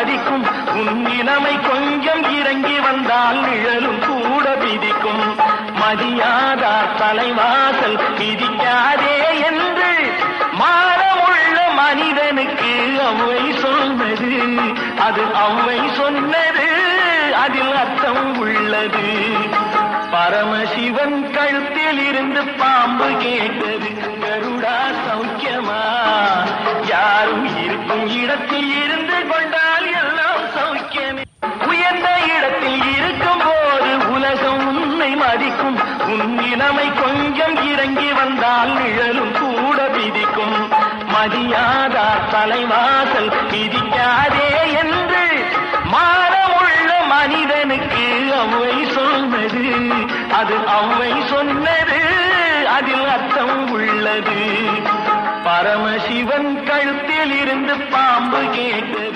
அடிக்கும். உன் இளமை கொஞ்சம் இறங்கி வந்தால் நிழலும் கூட விதிக்கும் மதியாதா தலைவாசல் விதிக்காதே என்று மாறமுள்ள மனிதனுக்கு அவை சொன்னது. அது அவை சொன்னது அதில் அர்த்தம் உள்ளது. பரமசிவன் கழுத்தில் இருந்து பாம்பு கேட்டது கருடா சௌக்கியமா? யாரும் இருக்கும் இடத்தில் இருந்து கொண்டால் எல்லாம் சௌக்கியமே. உயர்ந்த இடத்தில் இருக்கும் போது உலகம் உன்னை மதிக்கும். உன் இளமை கொஞ்சம் இறங்கி வந்தால் நிழலும் கூட விதிக்கும் மதியாதா தலைவாசல் விதிக்காதே என்று மானமுள்ள மனிதனுக்கு அவை சொன்னது. அது அவை சொன்னது அதில் அர்த்தம் உள்ளது. பரமசிவன் கழுத்தில் இருந்து பாம்பு கேட்டு